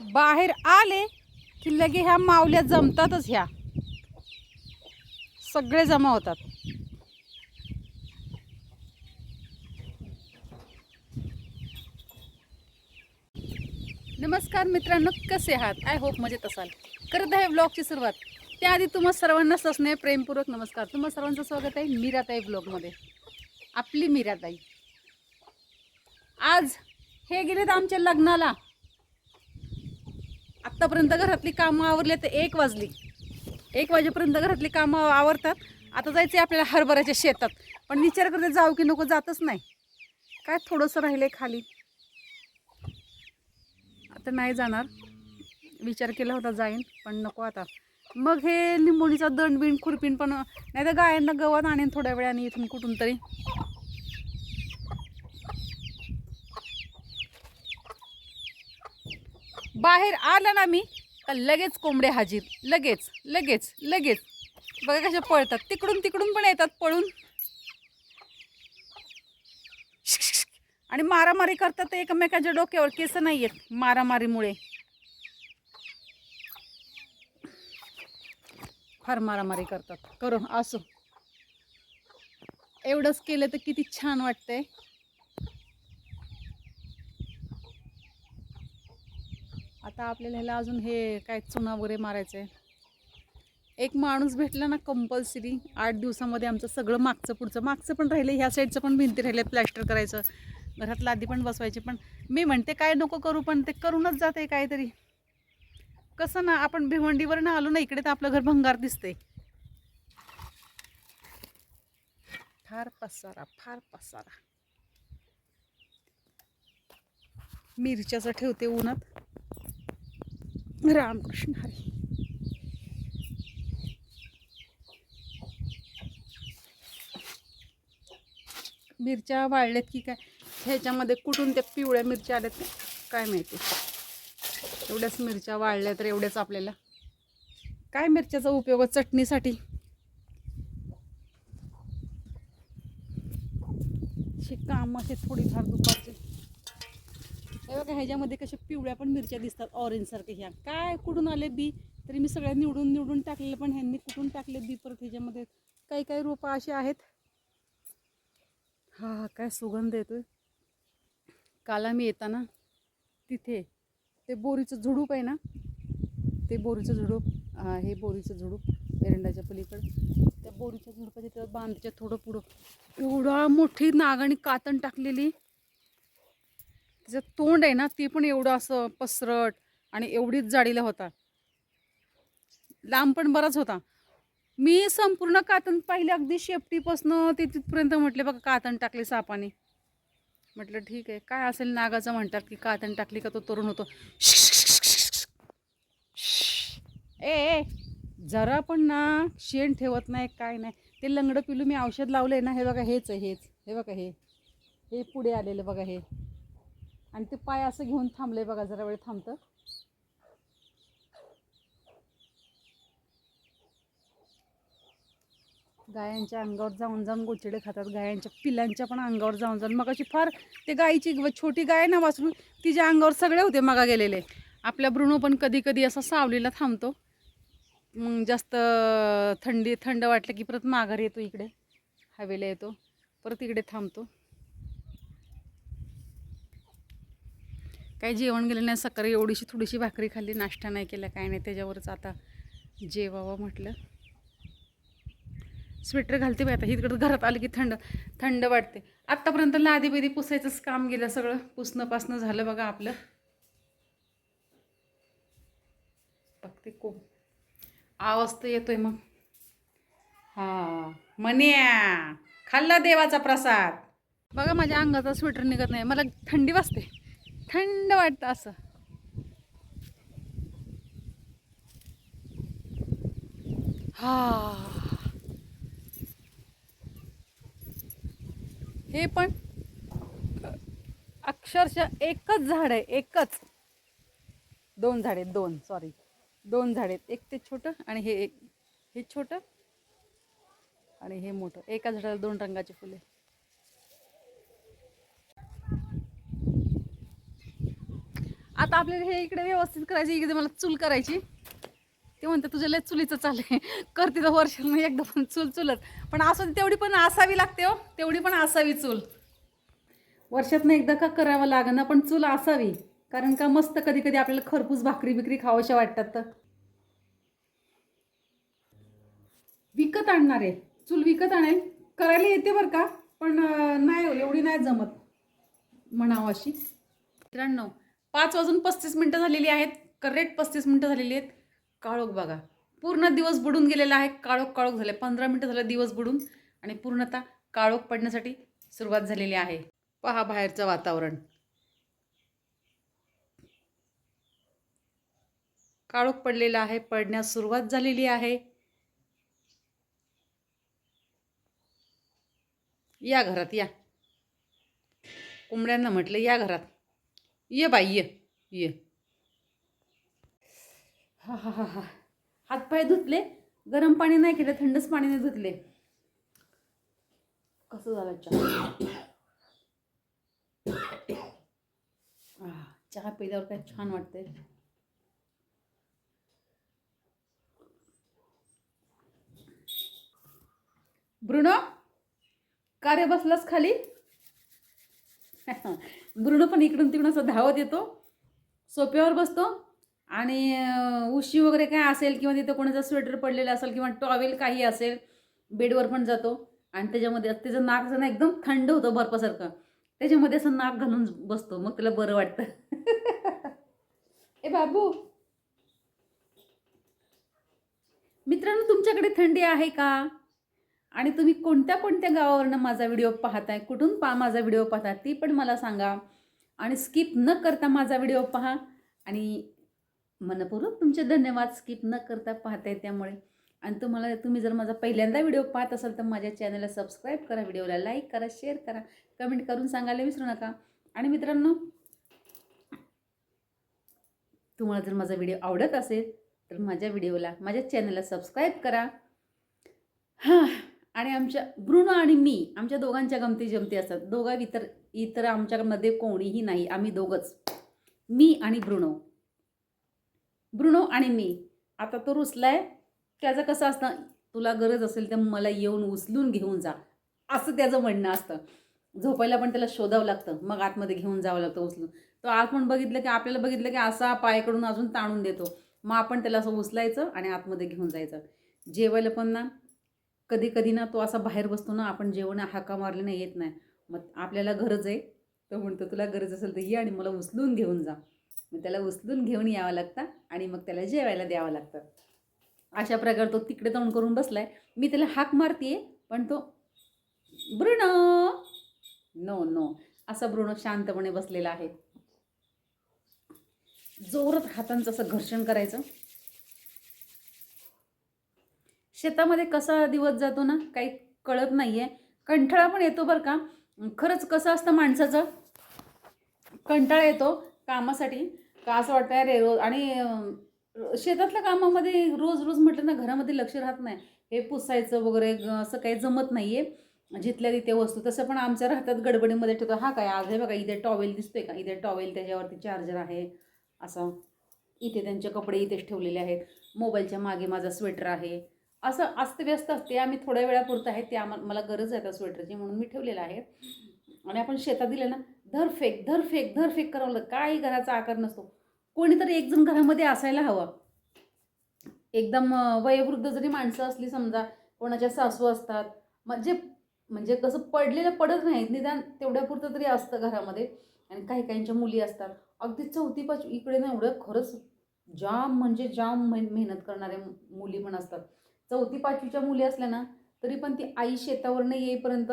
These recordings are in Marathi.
बाहेर आले की लगे ह्या मावल्या जमतातच ह्या. सगळे जमा होतात. नमस्कार मित्रांनो कसे आहात? आय होप मजेत असाल. करत आहे ब्लॉगची सुरुवात. त्याआधी तुम्हा सर्वांना ससने प्रेमपूर्वक नमस्कार. तुम्हा सर्वांचं स्वागत आहे मीराताई ब्लॉगमध्ये आपली मीराताई. आज हे गेलेत आमच्या लग्नाला. आत्तापर्यंत घरातली कामं आवरली तर एक वाजली. एक वाजेपर्यंत घरातली कामं आवरतात. आता जायचं आहे आपल्याला हरभऱ्याच्या शेतात. पण विचार करते जाऊ की नको जातच नाही. काय थोडंसं राहिलं आहे खाली. आता नाही जाणार. विचार केला होता जाईन पण नको आता. मग हे लिंबोणीचा दंड बिंड खुरपीन पण नाही तर गायांना गवत आणेन थोड्या वेळाने इथून कुठून तरी. बाहेर आलं ना मी तर लगेच कोंबडे हाजीर. लगेच लगेच लगेच. बघा कशा पळतात. तिकडून तिकडून पण येतात पळून. आणि मारामारी करतात ते एकमेकाच्या डोक्यावर. केस नाही आहेत मारामारीमुळे. फार मारामारी करतात. करू असो. एवढंच केलं तर किती छान वाटतंय. आता आपल्याला ह्याला अजून हे काय चुना वगैरे मारायचं आहे एक माणूस भेटला ना कंपल्सरी आठ दिवसामध्ये आमचं सगळं मागचं पुढचं. मागचं पण राहिलं ह्या साईडचं पण भिंती राहिले प्लॅस्टर करायचं. घरात लादी पण बसवायची पण मी म्हणते काय नको करू पण ते करूनच जाते काहीतरी. कसं ना आपण भिवंडीवर ना आलो ना इकडे तर आपलं घर भंगार दिसते फार पसारा फार पसारा. मिरच्याचं ठेवते उन्हात. रामकृष्ण हरी. मिरच्या वाळल्यात की काय? ह्याच्यामध्ये कुठून त्या पिवळ्या मिरच्या आल्यात ते काय माहिती. एवढ्याच मिरच्या वाळल्या तर एवढ्याच आपल्याला. काय मिरच्याचा उपयोग चटणीसाठी? अशी काम थोडीफार दुपारचे. हे बघा ह्याच्यामध्ये कशा पिवळ्या पण मिरच्या दिसतात ऑरेंजसारख्या ह्या. काय कुठून आले बी? तरी मी सगळ्या निवडून निवडून टाकलेलं पण ह्यांनी कुठून टाकले बी परत ह्याच्यामध्ये? काही काही रोपं अशी आहेत. हा हा काय सुगंध येतो काल आम्ही येताना तिथे ते बोरीचं झुडूप आहे ना ते बोरीचं झुडूप हे बोरीचं झुडूप एरंडाच्या पलीकडं. त्या बोरीच्या झुडपाच्या तिथं बांधच्या थोडं पुढं. एवढा मोठी नागाने कातण टाकलेली. तिचं तोंड आहे ना ते पण एवढं असं पसरट आणि एवढीच जाडीला होता. लांब पण बराच होता. मी संपूर्ण कातण पाहिले अगदी शेपटीपासनं ते तिथपर्यंत म्हटले बघा कातण टाकले सापाने. म्हटलं ठीक आहे काय असेल नागाचं म्हणतात की कातण टाकली का तो तरुण होतो. ए ए, जरा पण ना शेण ठेवत नाही काय नाही. ते लंगडं पिलू मी औषध लावलंय ना हे बघा हेच आहे हेच. हे बघा हे. हे पुढे आलेलं बघा हे. आणि ते पाय असं घेऊन थांबलंय बघा जरा वेळ थांबतं. गायांच्या अंगावर जाऊन जाऊन गोचिडे खातात. गायांच्या पिलांच्या पण अंगावर जाऊन जाऊन. मग अशी फार ते गायीची छोटी गाय ना वासरू तिच्या अंगावर सगळे होते मगा गेलेले. आपल्या ब्रुणो पण कधी कधी असा सावलीला थांबतो. मग जास्त थंडी थंड वाटलं की परत माघार येतो इकडे. हवेला येतो. परत इकडे थांबतो. काही जेवण गेलं नाही सकाळी एवढीशी थोडीशी भाकरी खाल्ली नाश्ता नाही केला काय नाही त्याच्यावरच आता जेवावं म्हटलं. स्वेटर घालते बाई आता इकडं घरात आलं की थंड थंड वाटते. आत्तापर्यंत लादी बिदी पुसायचंच काम गेलं सगळं पुसणं पासणं झालं बघा आपलं. बघते को आवाज तर येतोय मग. हा मन्या खाल्ला देवाचा प्रसाद. बघा माझ्या अंगाचा स्वेटर निघत नाही मला थंडी वाजते. थंड वाटतं असं. हा. हे पण अक्षरशः एकच झाड आहे एकच. दोन झाड आहेत दोन सॉरी दोन झाड आहेत एक ते छोटं आणि हे एक हे छोटं आणि हे मोठं. एका झाडाला दोन रंगाची फुले. आता आपल्याला हे इकडे व्यवस्थित करायची इकडे मला चूल करायची. ते म्हणते तुझ्या लय चुलीचं चाललंय करते तर वर्ष एकदा पण चूल चुलत. पण असं तेवढी पण असावी लागते हो. तेवढी पण असावी चूल. वर्षातनं एकदा का करावं लागणं पण चूल असावी. कारण का मस्त कधी कधी आपल्याला खरपूस भाकरी बिकरी खावाशा वाटतात तर. विकत आणणार आहे. चूल विकत आणेल. करायला येते बरं का पण नाही हो, एवढी नाही जमत. म्हणावं अशी. मित्रांनो पाच वाजून पस्तीस मिनटं झालेली आहेत. करेक्ट पस्तीस मिनटं झालेली आहेत. काळोख बघा. पूर्ण दिवस बुडून गेलेला आहे. काळोख काळोख झाले. पंधरा मिनटं झालं दिवस बुडून. आणि पूर्णतः काळोख पडण्यासाठी सुरुवात झालेली आहे. पहा बाहेरचं वातावरण. काळोख पडलेला आहे. पडण्यास सुरुवात झालेली आहे. या घरात या. कोंबड्यांना म्हटलं या घरात. ये बाई ये ये. हा हा हा हा. हातपाय धुतले गरम पाणी नाही केलं थंडच पाणीने धुतले. कसं झालं चहा? चहा पिल्यावर काय छान वाटतंय. ब्रुनो का रे बसलास खाली? ब्रुनो पण इकडून तिकडून असं धावत येतो. सोप्यावर बसतो आणि उशी वगैरे काय असेल किंवा तिथं कोणाचा स्वेटर पडलेला असेल किंवा टॉवेल काही असेल बेडवर पण जातो. आणि त्याच्यामध्ये त्याचं नाक असं एकदम थंड होतं बर्फासारखं. त्याच्यामध्ये असं नाक घालून बसतो. मग त्याला बरं वाटतं. ए बाबू! मित्रांनो तुमच्याकडे थंडी आहे का? आणि तुम्ही कोणत्या कोणत्या गावावरनं माझा व्हिडिओ पाहताय कुठून पा माझा व्हिडिओ पाहता ती पण मला सांगा. आणि स्किप न करता माझा व्हिडिओ पहा. आणि मनपूर्वक तुमचे धन्यवाद. स्किप न करता पाहताय त्यामुळे. आणि तुम्हाला तुम्ही जर माझा पहिल्यांदा व्हिडिओ पाहत असाल तर माझ्या चॅनलला सबस्क्राईब करा व्हिडिओला लाईक करा शेअर करा कमेंट करून सांगायला विसरू नका. आणि मित्रांनो तुम्हाला जर माझा व्हिडिओ आवडत असेल तर माझ्या व्हिडिओला माझ्या चॅनलला सबस्क्राईब करा. हां. आणि आमच्या ब्रुनो आणि मी आमच्या दोघांच्या गमती जमती असतात. दोघा इतर इतर आमच्यामध्ये कोणीही नाही. आम्ही दोघंच. मी आणि ब्रुनो. ब्रुनो आणि मी. आता तो रुसलाय. त्याचं कसं असतं? तुला गरज असेल तर मला येऊन उचलून घेऊन जा. असं त्याचं म्हणणं असतं. झोपायला पण त्याला शोधावं लागतं. मग आतमध्ये घेऊन जावं लागतं उचलून. तो आत म्हणून बघितलं की आपल्याला बघितलं की असा पायकडून अजून ताणून देतो. मग आपण त्याला असं उचलायचं आणि आतमध्ये घेऊन जायचं. जेवायला पण ना कधी कधी ना तो असा बाहेर बसतो ना आपण जेवण हाका मारले नाही येत नाही. मग आपल्याला गरज आहे. तो म्हणतो तुला गरज असेल तर ये आणि मला उचलून घेऊन जा. मग त्याला उचलून घेऊन यावं लागतं आणि मग त्याला जेवायला द्यावं लागतं. अशा प्रकारे तो तिकडे तोंड करून बसलाय. मी त्याला हाक मारते पण तो ब्रुण नो नो. असा ब्रुण शांतपणे बसलेला आहे. जोरात हातांचं असं घर्षण करायचं. शेतामध्ये कसा दिवस जातो ना काही कळत नाही आहे कंटाळा पण येतो बरं का. खरंच कसं असतं माणसाचं? कंटाळा येतो कामासाठी. का असं वाटतं अरे रोज आणि शेतातल्या कामामध्ये रोज रोज म्हटलं ना घरामध्ये लक्ष राहत नाही. हे पुसायचं वगैरे असं काही जमत नाही आहे जिथल्या तिथे वस्तू तसं पण आमच्या राहतात गडबडीमध्ये ठेवतो हा काय आज हे बघा इथे टॉवेल दिसतोय का? इथे टॉवेल त्याच्यावरती चार्जर आहे. असं. इथे त्यांचे कपडे इथेच ठेवलेले आहेत. मोबाईलच्या मागे माझा स्वेटर आहे. असं अस्तव्यस्त असते. आम्ही थोड्या वेळापुरतं आहे ते आम्हाला मला गरज आहे त्या स्वेटरची म्हणून मी ठेवलेलं आहे. आणि आपण शेतात दिलं ना धर फेक धर फेक धर फेक करावं लागतं. काही घराचा आकार नसतो. कोणीतरी एक जण घरामध्ये असायला हवं. एकदम वयोवृद्ध जरी माणसं असली समजा कोणाच्या सासू असतात म्हणजे म्हणजे कसं पडलेलं पडत नाहीत निदान तेवढ्यापुरतं तरी असतं घरामध्ये. आणि काही काहींच्या मुली असतात. अगदी चौथी पाचवी इकडे ना एवढं खरंच जाम म्हणजे जाम मेहनत करणाऱ्या मुली पण असतात. चौथी पाचवीच्या मुली असल्या ना तरी पण ती आई शेतावरनं येईपर्यंत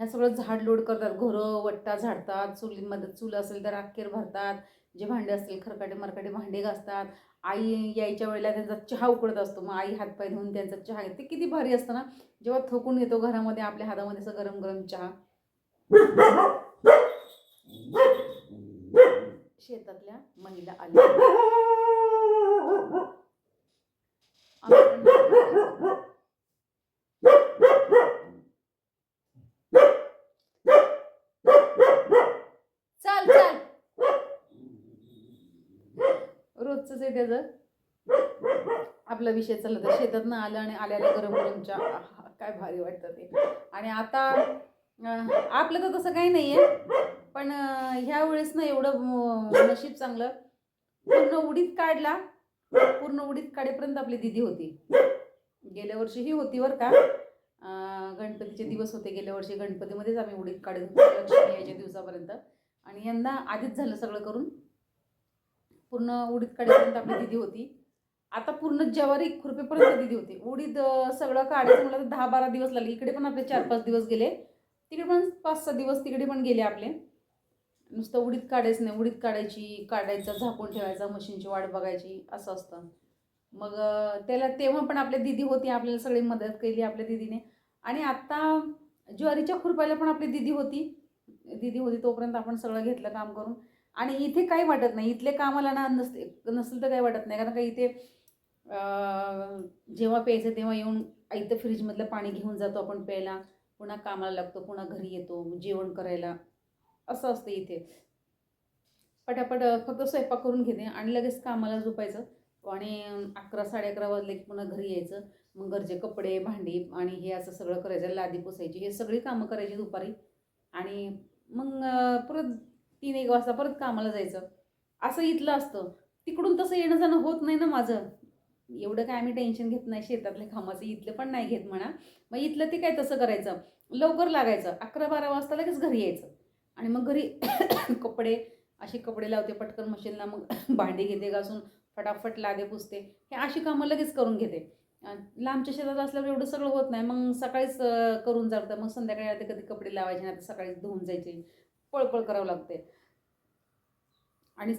ह्या सगळं झाड लोड करतात. घरं वट्टा झाडतात चुलीमध्ये चूल असेल तर अखेर भरतात. जे भांडे असतील खरकाटे मरकाटे भांडे घासतात. आई यायच्या वेळेला त्यांचा चहा उकडत असतो. मग आई हातपाय धुवून त्यांचा चहा घेते. ते किती भारी असतं ना? जेव्हा थोकून येतो घरामध्ये आपल्या हातामध्ये असं गरम गरम चहा. शेतातल्या महिला आल्या आम्ही पण- चाल चाल रोजच आपला विषय चालला तर शेतात ना आलं आणि आल्याला गरम गरमच्या काय भारी वाटतं ते. आणि आता आपलं तर तसं काही नाही आहे पण ह्या वेळेस ना एवढं नशीब चांगलं. पूर्ण उडीत काढला. पूर्ण उडीत काढेपर्यंत आपली दिदी होती. गेल्या वर्षी ही होती बरं का. गणपतीचे दिवस होते. गेल्या वर्षी गणपतीमध्येच आम्ही उडीत काढत होतो. लक्ष्मी यायच्या दिवसापर्यंत. आणि यंदा आधीच झालं सगळं करून. पूर्ण उडीद काढेपर्यंत आपली दिदी होती. आता पूर्ण ज्वारी खुरपेपर्यंत दिदी होती. उडीद सगळं काढायचं म्हटलं तर दहा बारा दिवस लागले. इकडे पण आपले चार पाच दिवस गेले. तिकडे पण पाच सहा दिवस तिकडे पण गेले आपले. नुसतं उडीद काढायचं नाही. उडीद काढायची काढायचं झाकून ठेवायचा मशीनची वाट बघायची असं असतं. मग त्याला तेव्हा पण आपल्या दिदी होती. आपल्याला सगळी मदत केली आपल्या दिदीने. आणि आत्ता ज्वारीच्या खुरपायला पण आपली दिदी होती. दिदी होती तोपर्यंत आपण सगळं घेतलं काम करून. आणि इथे काही वाटत नाही. इथले कामाला ना नसते नसेल तर काही वाटत नाही. कारण का इथे जेव्हा प्यायचं तेव्हा येऊन इथं फ्रीजमधलं पाणी घेऊन जातो आपण प्यायला. पुन्हा कामाला लागतो पुन्हा घरी येतो जेवण करायला. असं असतं इथे. पटापट फक्त स्वयंपाक करून घेते आणि लगेच कामाला झोपायचं. आणि अकरा साडे अकरा वाजले की पुन्हा घरी यायचं. मग घरचे कपडे भांडी आणि हे असं सगळं करायचं. लादी पुसायची. हे सगळी कामं करायची दुपारी. आणि मग परत तीन एक वाजता परत कामाला जायचं. असं इथलं असतं. तिकडून तसं येणं जाणं होत नाही ना माझं. एवढं काय आम्ही टेन्शन घेत नाही शेतातल्या कामाचं. इथलं पण नाही घेत म्हणा. मग इथलं ते काय तसं करायचं? लवकर लागायचं. अकरा बारा वाजता लगेच घरी यायचं. आणि मग घरी कपडे असे कपडे लावते पटकन मशीनला. मग भांडी घेते घासून. फटाफट लादे पुसते. हे अशी कामं लगेच करून घेते. लांबच्या शेतात असल्यावर एवढं सगळं होत नाही. मग सकाळीच करून जातं. मग संध्याकाळी आता कधी कपडे लावायचे नाही तर सकाळीच धुवून जायचे. पळपळ करावं लागते आणि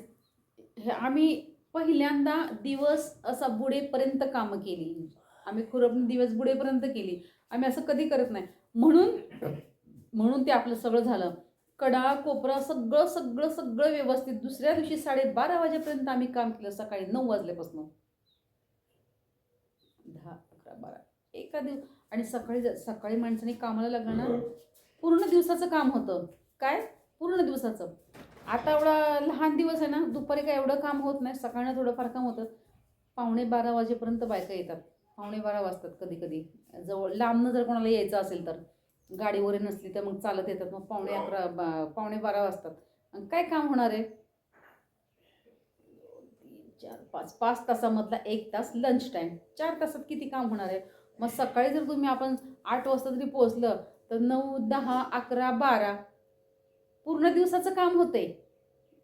हे आम्ही पहिल्यांदा दिवस असा बुडेपर्यंत कामं केली. आम्ही खुरपणी दिवस बुडेपर्यंत केली. आम्ही असं कधी करत नाही. म्हणून म्हणून ते आपलं सगळं झालं. कडा कोपरा सगळं सगळं सगळं व्यवस्थित. दुसऱ्या दिवशी साडेबारा वाजेपर्यंत आम्ही काम केलं. सकाळी नऊ वाजल्यापासून. दहा अकरा बारा. एका दिवस आणि सकाळी सकाळी माणसाने कामाला लागणार पूर्ण दिवसाचं काम होतं. काय? पूर्ण दिवसाचं. आता एवढा लहान दिवस आहे ना दुपारी काय एवढं काम होत नाही सकाळनं थोडंफार काम होतं. पावणे बारा वाजेपर्यंत बायका येतात. पावणे बारा वाजतात कधी कधी जवळ लांबनं जर कोणाला यायचं असेल तर. गाडी वगैरे नसली तर मग चालत येतात. मग पावणे अकरा बा पावणे बारा वाजतात. काय काम होणार आहे? तीन चार पाच पाच तासामधला एक तास लंच टाईम चार तासात किती काम होणार आहे? मग सकाळी जर तुम्ही आपण आठ वाजता जरी पोहोचलं तर नऊ दहा अकरा बारा पूर्ण दिवसाचं काम होतंय.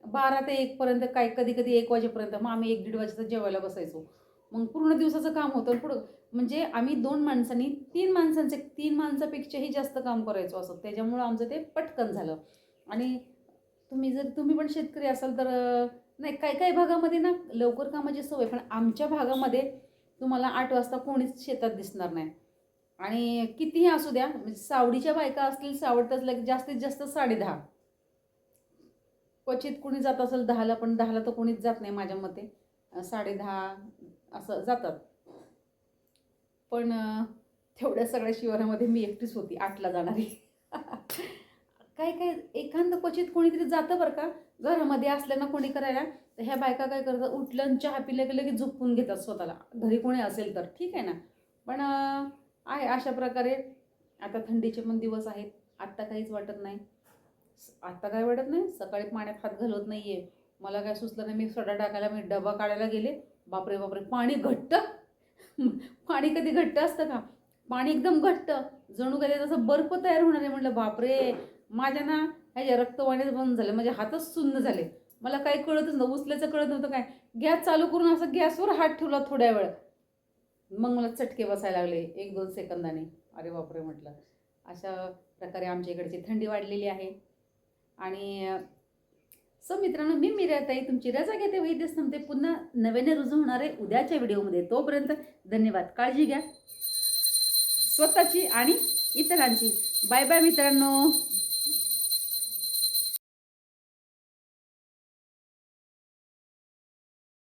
बारा ते एकपर्यंत काय कधी कधी एक वाजेपर्यंत. मग आम्ही एक दीड वाजेचं जेवायला बसायचो. मग पूर्ण दिवसाचं काम होतं. पुढं म्हणजे आम्ही दोन माणसांनी तीन माणसांचे तीन माणसापेक्षाही जास्त काम करायचो असं. त्याच्यामुळं आमचं ते पटकन झालं. आणि तुम्ही जर तुम्ही पण शेतकरी असाल तर नाही काही काही भागामध्ये ना लवकर कामाची सवय पण आमच्या भागामध्ये तुम्हाला आठ वाजता कोणीच शेतात दिसणार नाही. आणि कितीही असू द्या म्हणजे सावडीच्या बायका असतील सावडतात लग जास्तीत जास्त साडे दहा. क्वचित कुणी जात असेल दहाला पण दहाला तर कोणीच जात नाही माझ्या मते. साडे दहा असं जातात. पण तेवढ्या सगळ्या शिवारामध्ये मी एकटीच होती आठला जाणारी. काय काय एखादं क्वचित कोणीतरी जातं बरं का. घरामध्ये असलं ना कोणी करायला तर ह्या बायका काय करतात उठलं चहा पिल्या की लगेच झोपून घेतात स्वतःला. घरी कोणी असेल तर ठीक आहे ना. पण आहे अशा प्रकारे. आता थंडीचे पण दिवस आहेत आत्ता काहीच वाटत नाही. आत्ता काय वाटत नाही? सकाळी पाण्यात हात घालवत नाही आहे मला काय सुचलं नाही मी सोडा टाकायला मी डबा काढायला गेले. बापरे बापरे पाणी घट्ट? पाणी कधी घट्ट असतं का? पाणी एकदम घट्ट. जणू कधी तसं बर्फ तयार होणार आहे म्हटलं बापरे. माझ्या ना ह्याच्या रक्तवाणीच बंद झाले माझे हातच सुन्न झाले. मला काही कळतच नव्हतं उचल्याचं कळत नव्हतं काय. गॅस चालू करून असं गॅसवर हात ठेवला थोड्या वेळ. मग मला चटके बसायला लागले एक दोन सेकंदाने. अरे बापरे म्हटलं. अशा प्रकारे आमच्या इकडची थंडी वाढलेली आहे. आणि सो मित्रांनो मी मिराताई तुमची रजा घेते व इथेच थांबते पुन्हा नव्याने रुजू होणारे उद्याच्या व्हिडिओमध्ये. तोपर्यंत धन्यवाद. काळजी घ्या. स्वतःची आणि इतरांची. बाय बाय मित्रांनो.